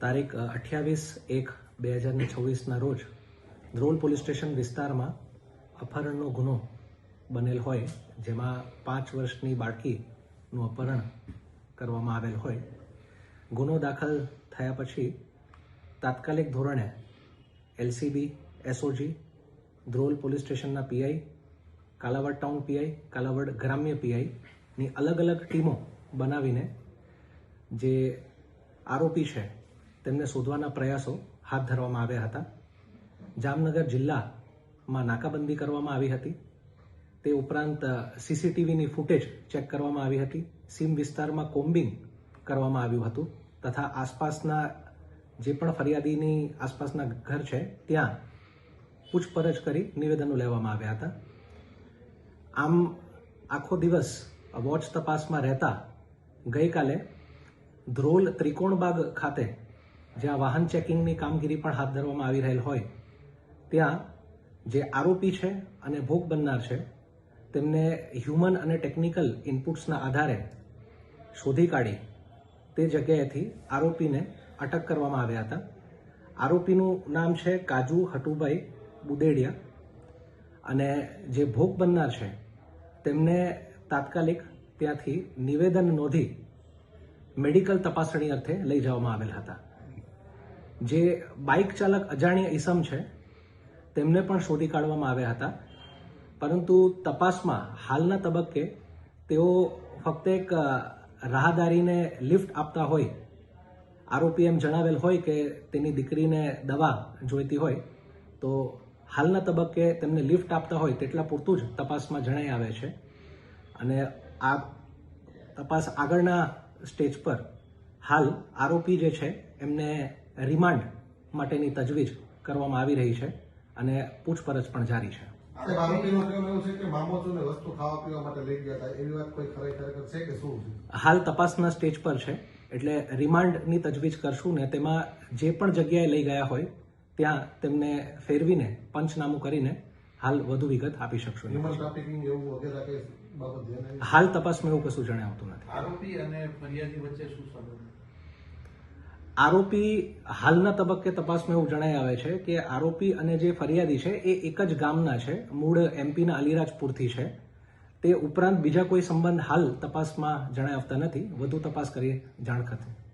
તારીખ અઠ્યાવીસ એક બે હજાર ને છવ્વીસના રોજ ધ્રોલ પોલીસ સ્ટેશન વિસ્તારમાં અપહરણનો ગુનો બનેલ હોય, જેમાં પાંચ વર્ષની બાળકીનું અપહરણ કરવામાં આવેલ હોય. ગુનો દાખલ થયા પછી તાત્કાલિક ધોરણે એલસીબી, એસઓજી ધ્રોલ પોલીસ સ્ટેશનના PI, Kalavad town PI, Kalavad ગ્રામ્ય પીઆઈની અલગ અલગ ટીમો બનાવીને જે આરોપી છે તેમને શોધવાના પ્રયાસો હાથ ધરવામાં આવ્યા હતા. જામનગર જિલ્લામાં નાકાબંધી કરવામાં આવી હતી. તે ઉપરાંત સીસીટીવીની ફૂટેજ ચેક કરવામાં આવી હતી. સીમ વિસ્તારમાં કોમ્બિંગ કરવામાં આવ્યું હતું તથા આસપાસના જે પણ ફરિયાદીની આસપાસના ઘર છે, ત્યાં પૂછપરછ કરી નિવેદનો લેવામાં આવ્યા હતા. આમ, આખો દિવસ વોચ તપાસમાં રહેતા ગઈકાલે ધ્રોલ ત્રિકોણબાગ ખાતે જ્યાં વાહન ચેકિંગની કામગીરી પણ હાથ ધરવામાં આવી રહેલ હોય, ત્યાં જે આરોપી છે અને ભોગ બનનાર છે, તેમને હ્યુમન અને ટેકનિકલ ઇનપુટ્સના આધારે શોધી કાઢી તે જગ્યાએથી આરોપીને અટક કરવામાં આવ્યા હતા. આરોપીનું નામ છે કાજુ હટુભાઈ બુદેડિયા અને જે ભોગ બનનાર છે, તેમને તાત્કાલિક ત્યાંથી નિવેદન નોંધી મેડિકલ તપાસણી અર્થે લઈ જવામાં આવેલ હતા. જે બાઇક ચાલક અજાણ્યા ઈસમ છે, તેમને પણ શોધી કાઢવામાં આવ્યા હતા. પરંતુ તપાસમાં હાલના તબક્કે તેઓ ફક્ત એક રાહદારીને લિફ્ટ આપતા હોય. આરોપી એમ જણાવેલ હોય કે તેની દીકરીને દવા જોઈતી હોય, તો હાલના તબક્કે તેમને લિફ્ટ આપતા હોય તેટલા પૂરતું જ તપાસમાં જણાઈ આવે છે. અને આ તપાસ આગળના સ્ટેજ પર હાલ આરોપી જે છે, એમને રિમાન્ડ માટેની તજવીજ કરવામાં આવી રહી છે અને પૂછપરછ પણ જારી છે. સાહેબ આરોપીનું કહેવાનું એવું છે કે મામોચોને વસ્તુ ખાવા પીવા માટે લઈ ગયા હતા એવી વાત કોઈ ખરેખર છે કે શું હાલ તપાસના સ્ટેજ પર છે એટલે રિમાન્ડની તજવીજ કરશું ને તેમાં જે પણ જગ્યાએ લઈ ગયા હોય ત્યાં તેમને ફેરવીને પંચનામું કરીને હાલ વધુ વિગત આપી શકશું? હાલ તપાસમાં એવું કશું જણાવતું નથી. આરોપી અને ફરિયાદી વચ્ચે શું સંબંધ? આરોપી હાલના તબક્કે તપાસમાં એવું જણાઈ આવે છે કે આરોપી અને જે ફરિયાદી છે એ એક જ ગામના છે. મૂળ એમપીના અલીરાજપુરથી છે. તે ઉપરાંત બીજા કોઈ સંબંધ હાલ તપાસમાં જણાઈ આવતા નથી. વધુ તપાસ કરી જાણ કરશે